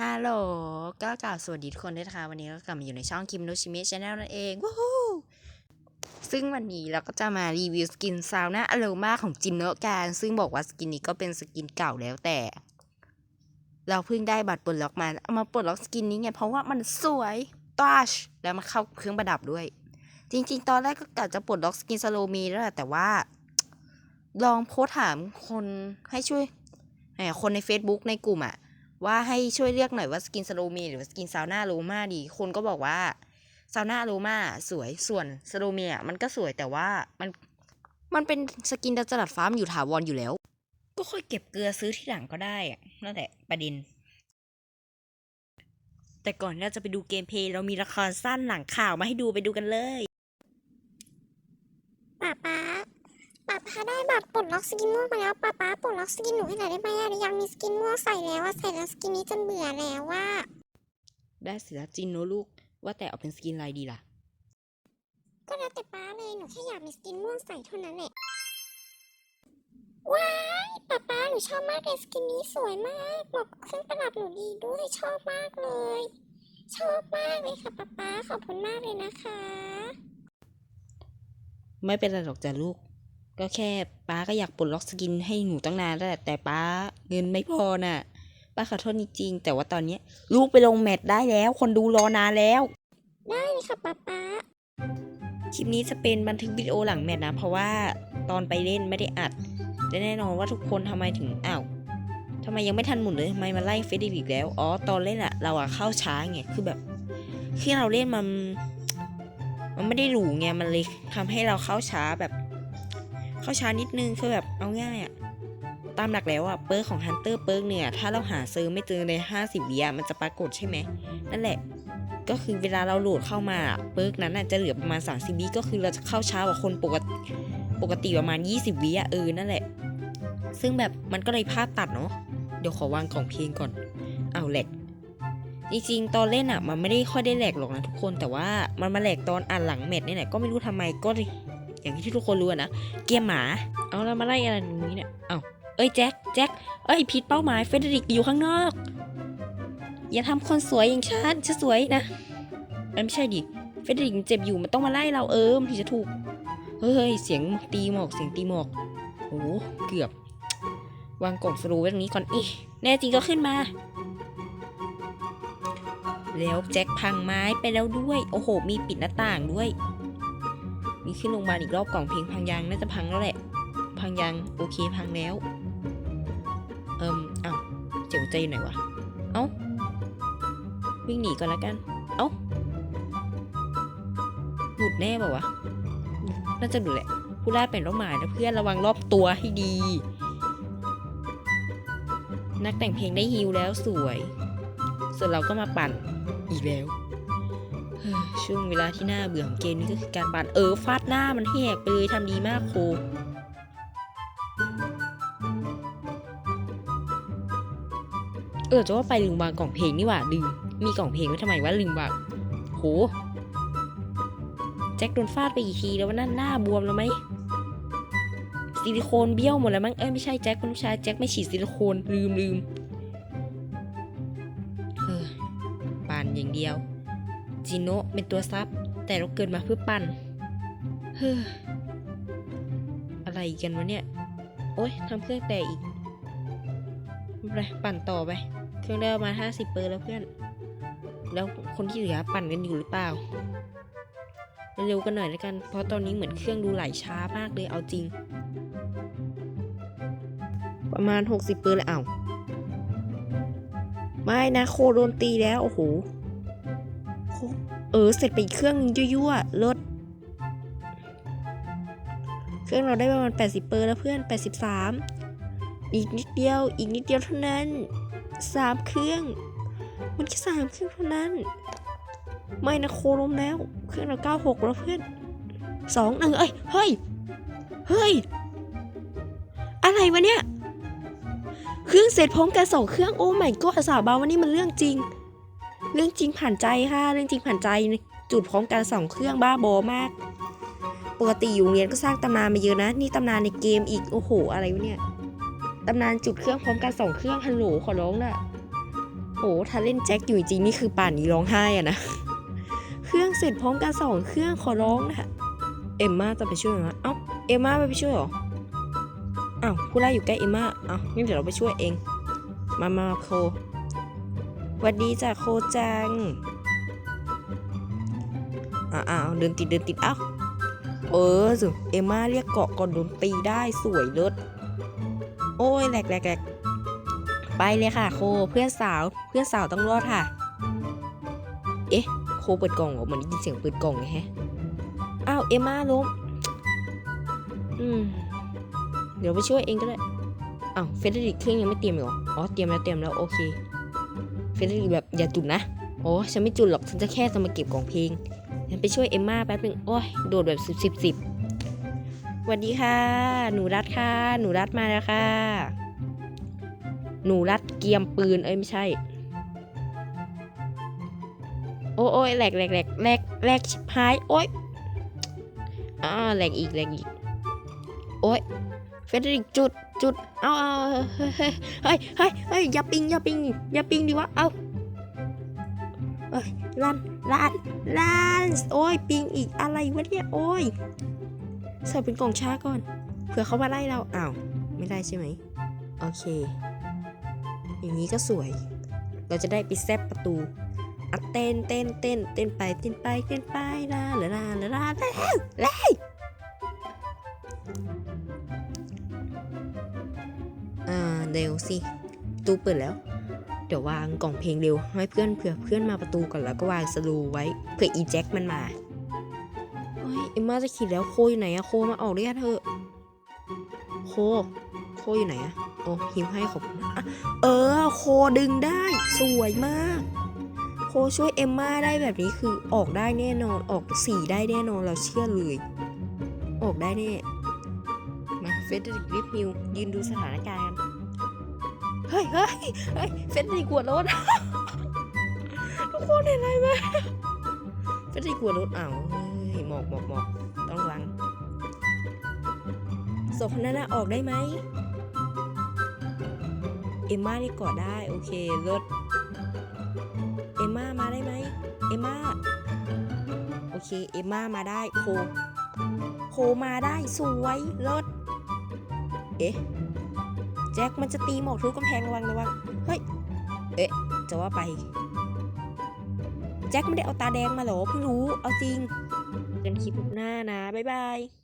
ฮัลโหล ก็กล่าวสวัสดีทุกคนด้วยนะคะ วันนี้ก็กลับมาอยู่ในช่องคิมโนชิเมะชาแนลนั่นเองว้าวซึ่งวันนี้เราก็จะมารีวิวสกินซาวน่าอโรมาของจินโนะกันซึ่งบอกว่าสกินนี้ก็เป็นสกินเก่าแล้วแต่ เราเพิ่งได้บัตรปลดล็อกมา เอามาปลดล็อกสกินนี้ไง เพราะว่ามันสวยตัชแล้วมันเข้าเครื่องประดับด้วย จริง ๆ ตอนแรกก็กะจะปลดล็อกสกินสโลมีแล้วแหละแต่ว่า ลองโพสถามคนให้ช่วยคนใน Facebook ในกลุ่มอะ ว่าให้ช่วยเรียกหน่อยว่าสกินสโลมีหรือว่าสกินซาวน่าโรมาดี คนก็บอกว่าซาวน่าโรมาสวยส่วนสโลมีอะมันก็สวยแต่ว่ามันมันเป็นสกินดัจรัดฟ้ามันอยู่ถาวรอยู่แล้ว ก็ค่อยเก็บเกลือซื้อที่หลังก็ได้อะนั่นแหละประเด็นแต่ก่อนเราจะไปดูเกมเพลย์เรามีละครสั้นหลังข่าวมาให้ดูไปดูกันเลยป๊าป๊า ป๊าป๊าได้บัตรปลดล็อกสกินม่วงมาแล้วป๊าป๊าปลดล็อกสกินหนูให้หน่อยได้ไหมอะหนูอยากมีสกินม่วงใส่แล้วอะใส่แล้วสกินนี้จนเบื่อแล้วว่า ได้สิละจินโนลูก ว่าแต่เอาเป็นสกินอะไรดีล่ะ ก็แล้วแต่ป๊าเลยหนูแค่อยากมีสกินม่วงใส่เท่านั้นแหละ ว้ายป๊าป๊าหนูชอบมากเลยสกินนี้สวยมากเหมาะกับเครื่องประดับหนูดีด้วยชอบมากเลย ชอบมากเลยค่ะป๊าป๊าขอบคุณมากเลยนะคะ ไม่เป็นไรหรอกจ้ะลูก ก็แค่ป้าก็อยากปลดล็อกสกินให้หนูตั้งนานแล้วแหละแต่ป้าเงินไม่พอน่ะ ป้าขอโทษจริงๆแต่ว่าตอนเนี้ยลูกไปลงแมตช์ได้แล้ว คนดูรอนานแล้ว ได้เลยค่ะป๊าป๊าคลิปนี้จะเป็นบันทึกวิดีโอหลังแมตช์นะ เพราะว่าตอนไปเล่นไม่ได้อัดและแน่นอนว่าทุกคนทำไมถึงอ้าวทำไมยังไม่ทันหมุนเลยทำไมมาไล่เฟรดริกแล้วอ๋อตอนเล่นอะเราอะเข้าช้าไงคือแบบที่เราเล่นมัน มันไม่ได้หรูไงมันเลยทำให้เราเข้าช้าแบบ เข้าช้านิดนึงคือแบบเอาง่ายอะตามหลักแล้วอะเปิร์กของฮันเตอร์เปิร์กเนี่ยถ้าเราหาซิร์ฟไม่เจอใน 50วิอะมันจะปรากฏใช่ไหมนั่นแหละ ก็คือเวลาเราโหลดเข้ามาเปิร์กนั้นน่ะจะเหลือประมาณ 30วิก็คือเราจะเข้าช้ากว่าคนปกติปกติประมาณ 20วิอะเออนั่นแหละ ซึ่งแบบมันก็เลยภาพตัดเนาะเดี๋ยวขอวางของเพลงก่อนเอาแหลกจริงๆตอนเล่นอะมันไม่ได้ค่อยได้แหลกหรอกนะทุกคนแต่ว่ามันมาแหลกตอนอ่านหลังแมตช์นี่แหละก็ไม่รู้ทำไมก็เลย อย่างที่ทุกคนรู้นะ เกมหมา เอาแล้วมาไล่อะไรตรงนี้เนี่ย เอาเอ้ยแจ็คแจ็คเอ้ยผิดเป้าหมายเฟเดริกอยู่ข้างนอก อย่าทำคนสวยอย่างฉันฉันสวยนะเอ้ยไม่ใช่ดิ เฟเดริกเจ็บอยู่มันต้องมาไล่เราเออมันถึงจะถูก เฮ้ยเสียงตีหมอกเสียงตีหมอกโอ้เกือบ วางกล่องสรูไว้ตรงนี้ก่อนอีแน่จริงก็ขึ้นมาแล้วแจ็คพังไม้ไปแล้วด้วย โอ้โห มีปิดหน้าต่างด้วย มีขึ้นโรงพยาบาลอีกรอบกล่องเพลงพังยังน่าจะพังแล้วแหละ พังยังโอเคพังแล้ว เอิมอ้าเจ๋วใจอยู่ไหนวะ เอ้า วิ่งหนีก่อนละกัน เอ้า หลุดแน่ป่าวะ น่าจะหลุดแหละ ผู้ล่าเป็นเป้าหมายนะเพื่อนระวังรอบตัวให้ดี นักแต่งเพลงได้ฮิวแล้วสวย ส่วนเราก็มาปั่นอีกแล้ว ช่วงเวลาที่น่าเบื่อของเกมนี้ก็คือการปั่นเออฟาดหน้ามันแหกไปเลยทำดีมากโคเออจะว่าไปลืมวางกล่องเพลงนี่หว่าลืมมีกล่องเพลงไว้ทำไมวะลืมวางโหแจ็คโดนฟาดไปกี่ทีแล้วว่านั่นหน้าบวมแล้วไหมซิลิโคนเบี้ยวหมดแล้วมั้งเอ้ยไม่ใช่แจ็คคุณผู้ชายแจ็คไม่ฉีดซิลิโคนลืมลืมเฮ้ยปั่นอย่างเดียว จิโนะเป็นตัวซับ แต่เราเกิดมาเพื่อปั่นเฮ้ยอะไรกันวะเนี่ย โอ๊ยทำเครื่องแตกอีกไม่เป็นไรปั่นต่อไป เครื่องได้ประมาณห้าสิบเปอร์แล้วเพื่อน แล้วคนที่เหลือปั่นกันอยู่หรือเปล่า เร็วกันหน่อยแล้วกัน เพราะตอนนี้เหมือนเครื่องดูไหลช้ามากเลยเอาจริง ประมาณ 60เปอร์เลยเอาไม่นะโคโดนตีแล้ว โอ้โห เออ เสร็จไปอีกเครื่องนึงยั่วๆลด เครื่องเราได้ประมาณ 80 เปอร์แล้วเพื่อน 83 อีกนิดเดียว อีกนิดเดียวเท่านั้น 3 เครื่อง มันแค่สามเครื่องเท่านั้น ไม่นะโคลมแล้ว เครื่องเราเก้าหกแล้วเพื่อนสองหนึ่งเอ้ย เฮ้ย เฮ้ย อะไรวะเนี่ย เครื่องเสร็จพร้อมกันสองเครื่อง โอ้ไม่ก็สาบาวันนี้มันเรื่องจริง เรื่องจริงผ่านใจค่ะ เรื่องจริงผ่านใจ จุดพร้อมกันสองเครื่องบ้าบอมาก ปกติอยู่เรียนก็สร้างตำนานมาเยอะนะ นี่ตำนานในเกมอีก โอ้โห อะไรวะเนี่ย ตำนานจุดเครื่องพร้อมกันสองเครื่องฮัลโหลขอร้องล่ะโหถ้าเล่นแจ็คอยู่จริงนี่คือป่านนี้ร้องไห้อะนะ เครื่องเสร็จพร้อมกันสองเครื่องขอร้องนะคะเอมมาจะไปช่วยไหมเอ้าเอมมาไม่ไปช่วยเหรออ้าวผู้ไล่อยู่ใกล้เอมมาเอ้างั้นเดี๋ยวเราไปช่วยเอง มามาโค วัดดีจ้ะโคจัง อ้าวเดินติดเดินติดอ้าเออสิเอมมาเรียกเกาะก่อนโดนตีได้สวยเลิศโอ้ยแหลกแหลกแหลกไปเลยค่ะ โคเพื่อนสาวเพื่อนสาวต้องรอดค่ะ เอ๊ะ โคเปิดกล่องเหรอเหมือนได้ยินเสียงเปิดกล่องไงฮะอ้าวเอมมาล้มอืมเดี๋ยวไปช่วยเองก็ได้อ้าวเฟเดริกเครื่องยังไม่เตรียมหรออ๋อเตรียมแล้วเตรียมแล้วโอเค เฟเดริกแบบอย่าจุดนะ โอ้ฉันไม่จุดหรอก ฉันจะแค่จะมาเก็บกล่องเพลง ฉันไปช่วยเอมมาแป๊บนึง โอ้ยโดดแบบสิบสิบสิบสวัสดีค่ะ หนูรัดค่ะ หนูรัดมาแล้วค่ะ หนูรัดเกียมปืน เอ้ยไม่ใช่ โอ้โอ้ยแหลกแหลกแหลกแหลกแหลกชิบหาย โอ้ยอ่าแหลกอีกแหลกอีก โอ้ย เฟเดริกจุดจุดเอาเอาเฮ้ยเฮ้ยเฮ้ยเฮ้ยเฮ้ยอย่าปิงอย่าปิงอย่าปิงดิวะเอาเอ้ยลันลันลันโอ้ยปิงอีกอะไรวะเนี่ยโอ้ยใส่เป็นกล่องช้าก่อนเผื่อเขามาไล่เราอ้าวไม่ได้ใช่ไหมโอเค อย่างนี้ก็สวย เราจะได้ไปแซบประตูอะเต้นเต้นเต้นเต้นไปเต้นไปเต้นไปลาลาลาลาลาแล้วแล้ว เร็วสิประตูเปิดแล้ว เดี๋ยววางกล่องเพลงเร็วให้เพื่อนเผื่อเพื่อนมาประตูก่อนแล้วก็วางสลูไว้เผื่ออีแจ็คมันมาเฮ้ยเอ็มมาจะขี่แล้วโคอยู่ไหนอะโคมาออกเรียกเถอะโค โคอยู่ไหนอะโอ้หิวให้ขอบคุณนะอะเออ โคดึงได้สวยมาก โคช่วยเอ็มมาได้แบบนี้คือออกได้แน่นอนออกสีได้แน่นอนเราเชื่อเลย ออกได้แน่มาเฟเดริกริฟฮิวยืนดูสถานการณ์กัน เฮ้ยเฮ้ยเฮ้ยเฟเดริกวดรถทุกคนเห็นอะไรไหมเฟเดริกวดรถอ้าวเฮ้ยหมอกหมอกหมอกต้องระวังศพคนนั้นออกได้ไหมเอมม่านี่กอดได้โอเครถเอมม่ามาได้ไหมเอมม่าโอเคเอมม่ามาได้โคโคมาได้สวยเลิศเอ๊ะ แจ็คมันจะตีหมอกทุกกำแพงระวังระวังเฮ้ยเอ๊ะจะว่าไป แจ็คไม่ได้เอาตาแดงมาหรอเพิ่งรู้เอาจริงกันคลิปหน้านะบ๊ายบาย